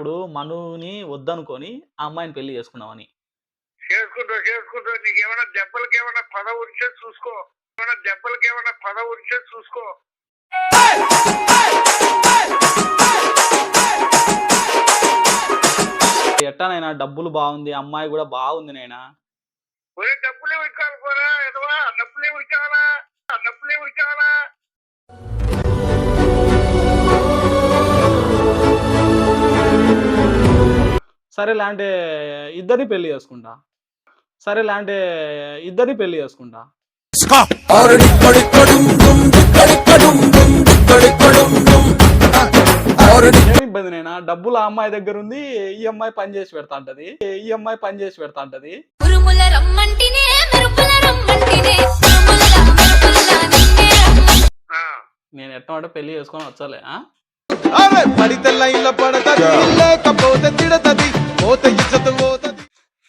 ఇప్పుడు మనుని వద్దనుకొని ఆ అమ్మాయిని పెళ్ళి చేసుకున్నామని చేసుకుంటూ చేసుకుంటూ. నీకు ఏమైనా దెబ్బలకి ఏమైనా పదవి ఉంటే చూసుకో. ఏమైనా దెబ్బలకి ఏమైనా పదవి ఉంటే చూసుకో. ఎట్టానైనా డబ్బులు బాగుంది అమ్మాయి కూడా బాగుంది నైనా ఒరే డబ్బులే ఉడికాలి పోరా ఎదవా? డబ్బులే ఉడికావాలా డబ్బులే ఉడికావాలా సరేలే అంటే ఇద్దరిని పెళ్ళి చేసుకుంటా. సరేలే అంటే ఇద్దరిని పెళ్ళి చేసుకుంటా. ఏమి ఇబ్బంది నైనా? డబ్బులు ఆ అమ్మాయి దగ్గర ఉంది ఈ అమ్మాయి పని చేసి పెడతా అంటది. ఈ అమ్మాయి పని చేసి పెడతా అంటది. నేను ఎట్ట అంటే పెళ్ళి చేసుకొని వచ్చలే ఆ? అరే పడితే లైన్ల పడతది లేకపోతే తిడతది పోతే ఇజ్జత్ పోతది.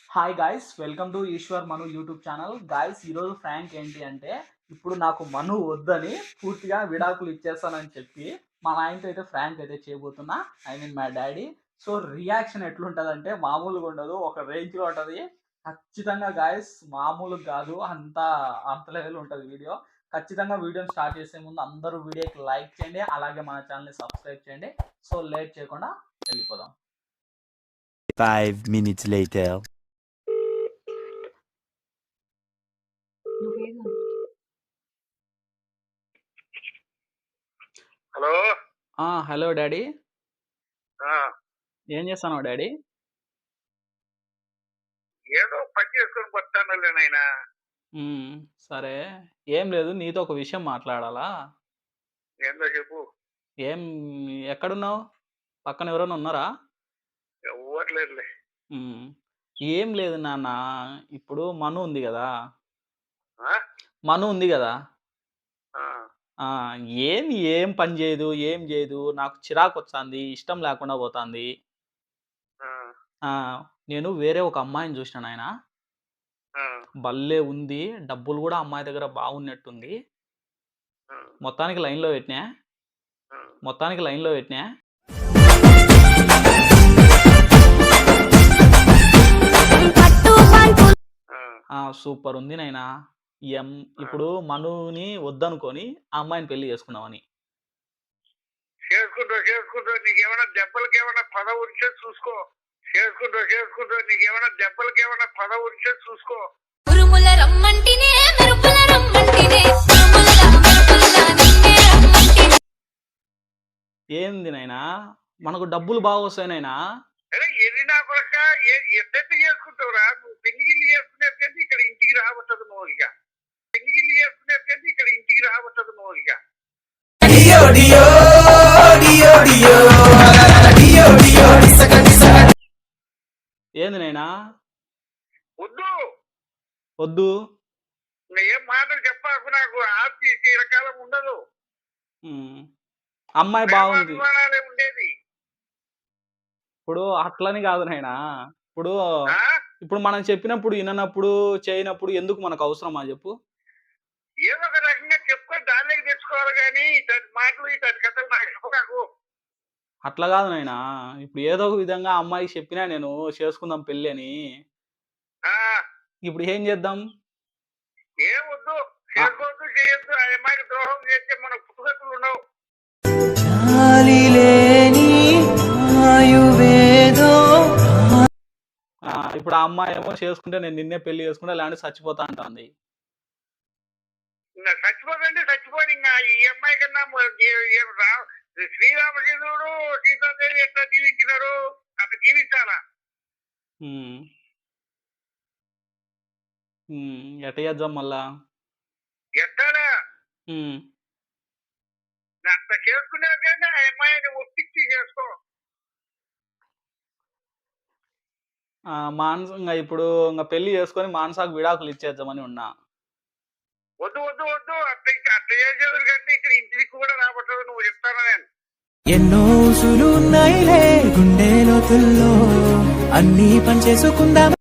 Hi guys welcome to Eshwar Manu YouTube channel guys ఈరోజు ఫ్రాంక్ ఏంటి అంటే ఇప్పుడు నాకు మను వద్దని పూర్తిగా విడాకులు ఇచ్చేస్తానని చెప్పి మా నాయనతో అయితే ఫ్రాంక్ అయితే చేయబోతున్నా. ఐ మీన్ మా డాడీ సో రియాక్షన్ ఎట్లుంటుందంటే మామూలుగా ఉండదు ఒక రేంజ్లో ఉంటుంది. ఖచ్చితంగా గాయస్ మామూలుగా కాదు అంత అంత లెవెల్ ఉంటుంది వీడియో ఖచ్చితంగా వీడియోని స్టార్ట్ చేసే ముందు అందరూ వీడియోకి లైక్ చేయండి అలాగే మన ఛానల్ని సబ్స్క్రైబ్ చేయండి. సో లేట్ చేయకుండా వెళ్ళిపోదాం. Five minutes later. Hello. Hello daddy. ఆ, ఏం చేస్తాను డాడీ? ఏదో పని చేసుకొని బతానులే నాయనా. సరే. ఏం లేదు. నీతో ఒక విషయం మాట్లాడాలా? ఏందో చెప్పు. ఏం ఎక్కడున్నావు? పక్కన ఎవరైనా ఉన్నారా. ఏం లేదు నాన్న. ఇప్పుడు మను ఉంది కదా? ఆ? మను ఉంది కదా? ఆ, ఆ, ఏం ఏం పని చేయదు? ఏం చేయదు? నాకు చిరాకు వస్తుంది. ఇష్టం లేకుండా పోతుంది. ఆ, నేను వేరే ఒక అమ్మాయిని చూసినాను ఆయన ఆ, భలే ఉంది. డబ్బులు కూడా అమ్మాయి దగ్గర బాగున్నట్టుంది. మొత్తానికి లైన్లో పెట్టినా. మొత్తానికి లైన్లో పెట్టినా? సూపర్ ఉంది నైనా ఎం ఇప్పుడు మనుని వద్దనుకొని ఆ అమ్మాయిని పెళ్ళి చేసుకున్నామని చేసుకుంటూ చేసుకుంటూ. నీకు ఏమైనా దెబ్బలకి ఏమైనా పదవి ఉంటే చూసుకో. చేసుకుంటూ చేసుకుంటూ. నీకు ఏమైనా దెబ్బలకి ఏమైనా పదవి ఉంటే చూసుకో. ఉరుముల రమ్మంటినే మెరుపుల రమ్మంటినే ఉరుముల మెరుపుల నిన్నే రమ్మంటినే ఏంది నైనా మనకు డబ్బులు బాగా వస్తాయి నైనా అరే ఎన్ని నా కొరక ఎట్టెట్టు చేసుకుంటావురా నువ్వు పెళ్ళిగిల్లి చేసుకునేది ఇక్కడ ఇంటికి రాబట్టదు నువ్వు ఇక పెళ్ళిగిల్లి చేసుకునేది ఇక్కడ ఇంటికి రాబట్టదు నువ్వు ఇక ఏంది నైనా వద్దు వద్దు. ఏం మాటలు చెప్పాకు నాకు ఆస్తి రకాలం ఉండదు. అమ్మాయి బాగుంది. ఉండేది. ఇప్పుడు అట్లని కాదు నాయనా. ఇప్పుడు? ఇప్పుడు మనం చెప్పినప్పుడు విననప్పుడు చేయనప్పుడు ఎందుకు మనకు అవసరమా చెప్పు. ఏదో ఒక రకంగా చెప్పుకొని దానిలోకి తెచ్చుకోవాలి కానీ మాటలు కథలు నాకు అట్లా కాదు నాయనా. ఇప్పుడు ఏదో ఒక విధంగా అమ్మాయికి చెప్పినా నేను చేసుకుందాం పెళ్ళి అని. ఇప్పుడు ఏం చేద్దాం? ఏం వద్దు. చేసుకోవద్దు చేయొద్దు. అమ్మాయికి ద్రోహం చేస్తే మన ఉండవు. ఇప్పుడు ఆ అమ్మాయి ఏమో చేసుకుంటే నేను నిన్నే పెళ్ళి చేసుకుంటా లేదంటే చచ్చిపోతా అంటుంది. చచ్చిపోదండి చచ్చిపోని ఇంకా ఈ అమ్మాయి కన్నా శ్రీరామచంద్రుడు సీతాదేవి ఎట్లా జీవించినారు? అట్లా జీవించాలా? ఉమ్. ఎట్ట చేద్దాం మళ్ళా? ఎట్టాలా? ఉమ్. అంత చేసుకునే కంటే ఆ అమ్మాయిని ఒప్పించి చేసుకో. ఆ, మానస ఇంకా ఇప్పుడు ఇంకా పెళ్ళి చేసుకొని మానసాకు విడాకులు ఇచ్చేద్దామని ఉన్నా. వద్దు వద్దు వద్దు. అట్లా ఇంకా అట్లా చేసేది కంటే ఇక్కడ ఇంటికి కూడా రాబట్టదు నువ్వు చెప్తాను నేను? ఎన్నో ఉసులున్నాయిలే గుండె లోతుల్లో. అన్నీ పనిచేసుకుందాం.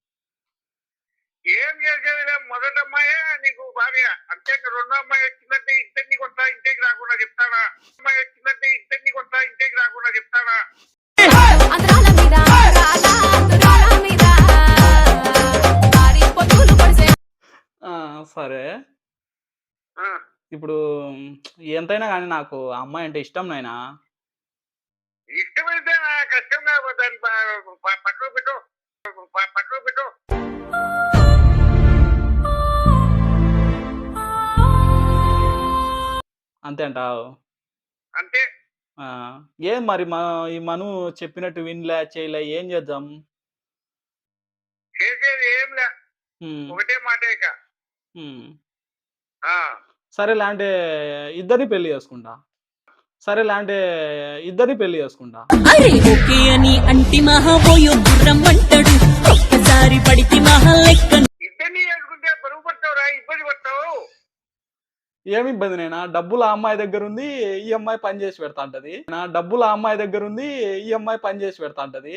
భార్య అంతే రెండో అమ్మాయి వచ్చిందంటే ఇద్దరిని కొట్టా ఇంటికి రాకుండా చెప్తానా? అమ్మాయి వచ్చిందంటే ఇద్దరిని కొట్టా ఇంటికి రాకుండా చెప్తానా? సరే. ఇప్పుడు ఎంతైనా కానీ నాకు అమ్మాయి అంటే ఇష్టం నాయనా. ఇష్టమైతే నా కష్టం కాదు దాన్ని ప- ప- పక్కకు పెట్టు. ప- పక్కకు పెట్టు. అంతే అంటావు అంతే. ఆ, ఏం మరి మా ఈ మను చెప్పినట్టు వినలే చేయలే ఏం చేద్దాం? చేసేది ఏం లే. ఉమ్, ఒకటే మాట ఇక. ఉమ్. ఆ, సరేలే అంటే ఇద్దరిని పెళ్ళి చేసుకుంటా. సరేలే అంటే ఇద్దరిని పెళ్ళి చేసుకుంటా. అరే ఓకే అని అంటి మహా పోయో గుర్రం అంటాడు. ఒక్కసారి పడితే మహా లెక్క ఇద్దరిని చేసుకుంటే బరువు పడతావురా ఇబ్బంది పడతావు. ఏమి ఇబ్బంది నేనా? డబ్బులు ఆ అమ్మాయి దగ్గర ఉంది ఈ అమ్మాయి పని చేసి పెడతా అంటది నా డబ్బులు ఆ అమ్మాయి దగ్గర ఉంది ఈ అమ్మాయి పని చేసి పెడతా అంటది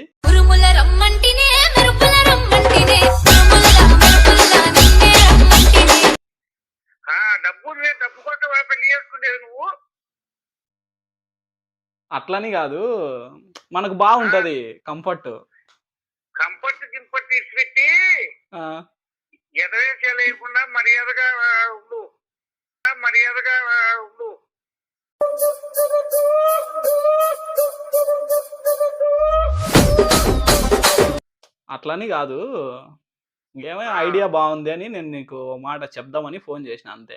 అట్లని కాదు. మనకు బాగుంటది కంఫర్ట్. కంఫర్ట్ గింఫర్ట్ ఇచ్చిపెట్టి ఆ, ఎదవేసే లేకుండా మర్యాదగా ఉండు. మర్యాదగా ఉండు. అట్లని కాదు. ఏమైనా ఐడియా బాగుంది అని నేను నీకు మాట చెప్దామని ఫోన్ చేసిన అంతే.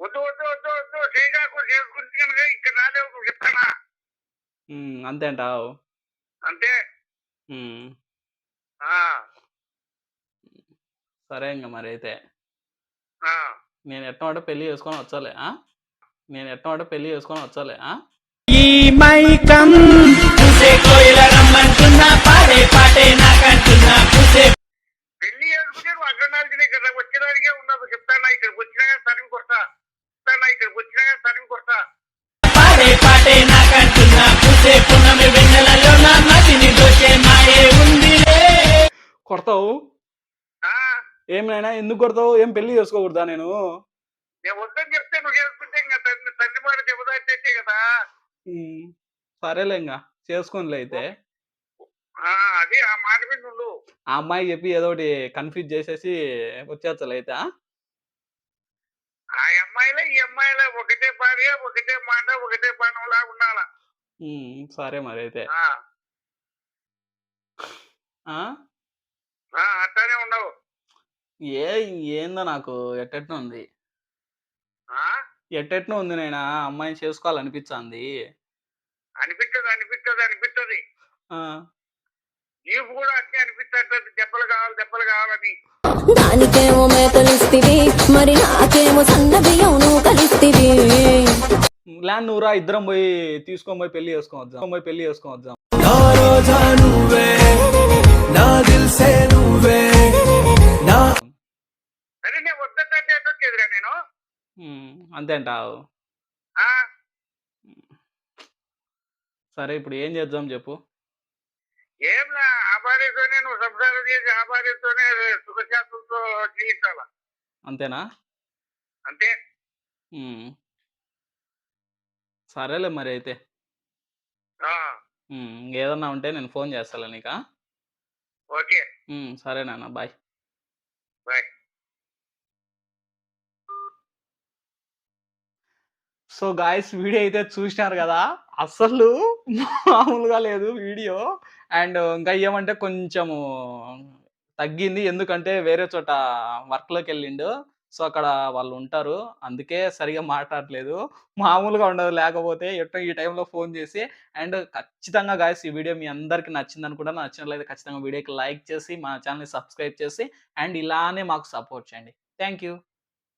వద్దు వద్దు వద్దు వద్దు. చేయగాకు చేసుకుంటే కనుక ఇక్కడ రాలేవు చెప్తానా? అంతే అంటావు. అంతే. సరే ఇంకా మరి అయితే. నేను ఎట్టమంటే పెళ్ళి చేసుకొని వచ్చాలే ఆ? నేను ఎట్టమంటే పెళ్ళి చేసుకొని వచ్చాలే ఆ? ఈ మైకం చూసే కోయిల రమ్మంటున్నా పాడే పాటే నాకంటున్నా పెళ్ళి చేసుకుంటే నువ్వు అగ్రనాథిని ఇక్కడ వచ్చేదానికే ఉండదు చెప్తానా ఇక్కడికి వచ్చినా తరిమి కొడతా చెప్తానా ఇక్కడికి వచ్చినా తరిమి కొడతా ఏమైనా ఎందుకు కొడతావు? ఏం పెళ్ళి చేసుకోకూడదా నేను? నేను వద్దని చెప్తే నువ్వు చేసుకుంటే ఇంకా తండ్రి తండ్రి మాట కదా. సరేలే ఇంకా చేసుకోనిలే అయితే. ఆ, అది ఆ మాట మీద ఆ అమ్మాయి చెప్పి ఏదో ఒకటి కన్ఫ్యూజ్ చేసేసి వచ్చేస్తలే అయితే ఆ? ఆ అమ్మాయిలే ఈ అమ్మాయిలే ఒకటే భార్య ఒకటే మాట ఒకటే బాణంలా ఉండాల. ఉమ్, సరే మరి అయితే. ఆ, ఆ? ఆ, అట్లానే ఉండవు. ఏ ఏందో నాకు ఎట్టెట్నో ఉంది. ఆ, ఎట్టెట్నో ఉంది నేను అమ్మాయిని చేసుకోవాలనిపించింది అనిపిస్తుంది అనిపిస్తుంది అనిపిస్తుంది ఆ, నీకు కూడా అట్నే అనిపిస్తుంది దెబ్బలు కావాలి దెబ్బలు కావాలని. దానికేమో మేకలిస్తివి మరి నాకేమో సన్న బియ్యం నువ్వు కలిస్తివి. ల్యాండ్ నువ్వురా ఇద్దరం పోయి తీసుకొని పోయి పెళ్ళి చేసుకొని వద్దాం. పోయి పెళ్ళి చేసుకొని వద్దాం. నా రోజా నువ్వే నా దిల్సే నువ్వే. ఉమ్, అంతే అంటావు ఆ, సరే ఇప్పుడు ఏం చేద్దాం చెప్పు? ఏంలా? ఆ భార్యతోనే నువ్వు సంసారం చేసి ఆ భార్యతోనే సుఖశాంతులతో జీవించాల అంతేనా? అంతే. సరేలే మరి అయితే. ఆ, ఇంకేదన్నా ఉంటే నేను ఫోన్ చేస్తాలే నీకా? ఓకే. సరే నాన్న bye. Bye. So guys video అయితే చూసినారు కదా? అసలు మామూలుగా లేదు వీడియో. అండ్ ఇంకా ఏమంటే కొంచెము తగ్గింది. ఎందుకంటే వేరే చోట వర్క్లోకి వెళ్ళిండు. సో అక్కడ వాళ్ళు ఉంటారు. అందుకే సరిగా మాట్లాడలేదు. మామూలుగా ఉండదు. లేకపోతే ఎట్టో ఈ టైంలో ఫోన్ చేసి అండ్ ఖచ్చితంగా గాయస్ ఈ వీడియో మీ అందరికీ నచ్చింది అనుకుంటా. నచ్చినట్లయితే ఖచ్చితంగా వీడియోకి లైక్ చేసి మా ఛానల్ని సబ్స్క్రైబ్ చేసి అండ్ ఇలానే మాకు సపోర్ట్ చేయండి. Thank you